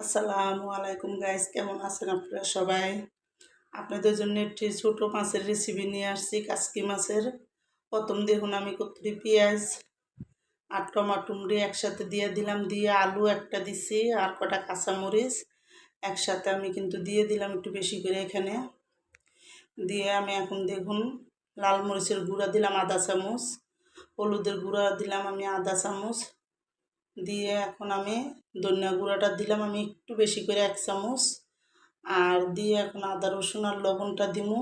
আসসালামু আলাইকুম গাইস কেমন আছেন আপনারা সবাই? আপনাদের জন্য একটি ছোটো মাছের রেসিপি নিয়ে আসছি, কাসকি মাছের। প্রথম দেখুন আমি কতটি পেঁয়াজ আর টমাটুমরি একসাথে দিয়ে দিলাম, দিয়ে আলু একটা দিছি আর কটা কাঁচামরিচ একসাথে আমি কিন্তু দিয়ে দিলাম একটু বেশি করে এখানে। দিয়ে আমি এখন দেখুন লাল মরিচের গুঁড়া দিলাম আধা চামচ, হলুদের গুঁড়া দিলাম আমি আধা চামচ দিয়ে এখন আমি ধনিয়া গুঁড়াটা দিলাম। আমি একটু বেশি করে এক চামচ। আর দিয়ে এখন আদা, রসুন আর লবণটা দিমু।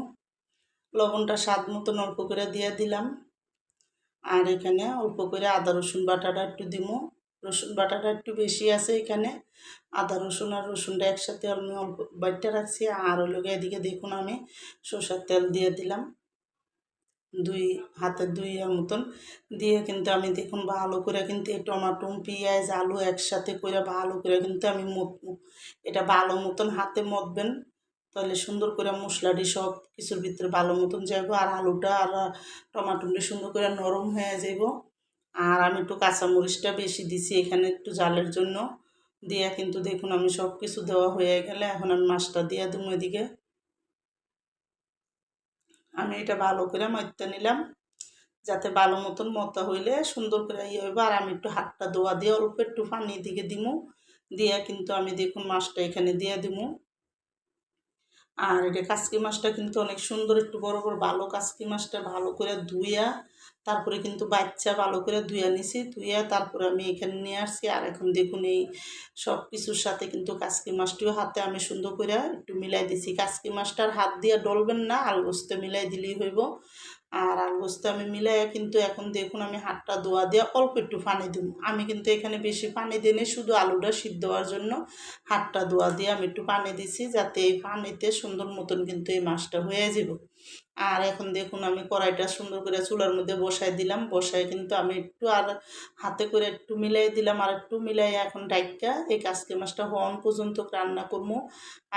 লবণটা স্বাদ মতো অল্প করে দিয়ে দিলাম। আর এখানে অল্প করে আদা, রসুন বাটাটা একটু দিমু। রসুন বাটাটা একটু বেশি আছে এখানে। আদা, রসুন আর রসুনটা একসাথে আমি অল্প বাইটটা রাখছি। আর হলো এদিকে দেখুন আমি সর্ষার তেল দিয়ে দিলাম। দুই হাতের দুই মতন। দিয়ে কিন্তু আমি দেখুন ভালো করে কিন্তু এই টমাটো, পেঁয়াজ, আলু একসাথে করে ভালো করে কিন্তু আমি এটা ভালো মতন হাতে মতবেন। তাহলে সুন্দর করে মশলাটি সব কিছুর ভিতরে ভালো মতন যাইব আর আলুটা আর টমাটোটি সুন্দর করে নরম হয়ে যাইব। আর আমি একটু কাঁচামরিচটা বেশি দিছি এখানে একটু জালের জন্য। দিয়ে কিন্তু দেখুন আমি সব কিছু দেওয়া হয়ে গেলে এখন আমি মাছটা দিয়ে দেবো এদিকে। আমি এটা ভালো করে মধ্যে নিলাম, যাতে ভালো মতন মতা হইলে সুন্দর করে ইয়ে হইব। আর আমি একটু হাতটা দোয়া দিয়ে অল্প একটু পানি দিকে দিমু, দিয়ে কিন্তু আমি দেখুন মাছটা এখানে দিয়ে দিমু। আর এটা কাসকি মাছটা কিন্তু অনেক সুন্দর, একটু বড় বড় ভালো কাসকি মাছটা ভালো করে ধুইয়া তারপরে কিন্তু বাচ্চা ভালো করে ধুইয়া নিছি ধুইয়া তারপরে আমি এখানে নিয়ে আসছি। আর এখন দেখুন এই সব কিছুর সাথে কিন্তু কাসকি মাছটিও হাতে আমি সুন্দর করে একটু মিলাই দিছি। কাসকি মাছটার হাত দিয়ে ডলবেন না আলগোস্তে মিলাই দিলেই হইব। আর আলগোস্তে আমি মিলাই কিন্তু এখন দেখুন আমি হাতটা ধোয়া দিয়ে অল্প একটু পানি দিব। আমি কিন্তু এখানে বেশি পানি দিই শুধু আলুটা সিদ্ধ হওয়ার জন্য হাতটা ধোয়া দিয়ে আমি একটু পানি দিছি, যাতে এই পানিতে সুন্দর মতন কিন্তু এই মাছটা হয়ে যাব আর এখন দেখুন আমি কড়াইটা সুন্দর করে চুলার মধ্যে বসাই দিলাম বসাই কিন্তু আমি একটু আর হাতে করে একটু মিলাই দিলাম, আর একটু মিলাই এখন ডাইকা এই কাসকি মাছটা হওয়ান পর্যন্ত রান্না করব।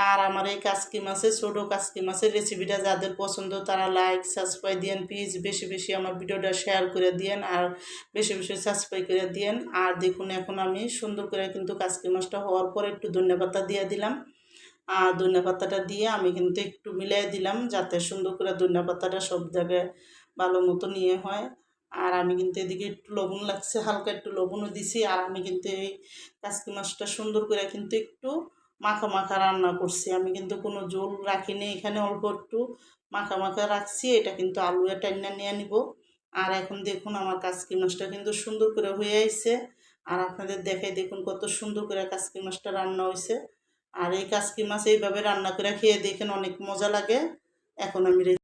আর আমার এই কাসকি মাছের ছোটো কাসকি মাছের রেসিপিটা যাদের পছন্দ তারা লাইক সাবস্ক্রাইব দিয়েন প্লিজ বেশি বেশি আমার ভিডিওটা শেয়ার করে দিয়েন, আর বেশি বেশি সাবস্ক্রাইব করে দিয়েন। আর দেখুন এখন আমি সুন্দর করে কিন্তু কাসকি মাছটা হওয়ার পর একটু ধন্যবাদ দিয়ে দিলাম। আর ধনিয়া পাতাটা দিয়ে আমি কিন্তু একটু মিলাই দিলাম যাতে সুন্দর করে ধনিয়া পাতাটা সব জায়গায় ভালো মতো নিয়ে হয়। আর আমি কিন্তু এদিকে একটু লবণ লাগছে, হালকা একটু লবণও দিছি। আর আমি কিন্তু এই কাসকি মাছটা সুন্দর করে কিন্তু একটু মাখা মাখা রান্না করছি। আমি কিন্তু কোনো জল রাখিনি, এখানে অল্প একটু মাখা মাখা রাখছি। এটা কিন্তু আলু টাইনা নিয়ে নিব। আর এখন দেখুন আমার কাসকি মাছটা কিন্তু সুন্দর করে হয়ে আইছে। আর আপনাদের দেখাই দেখুন কত সুন্দর করে কাসকি মাছটা রান্না হয়েছে আর এই কাসকি মাছ এইভাবে রান্না করে খেয়ে দেখেন অনেক মজা লাগে। এখন আমি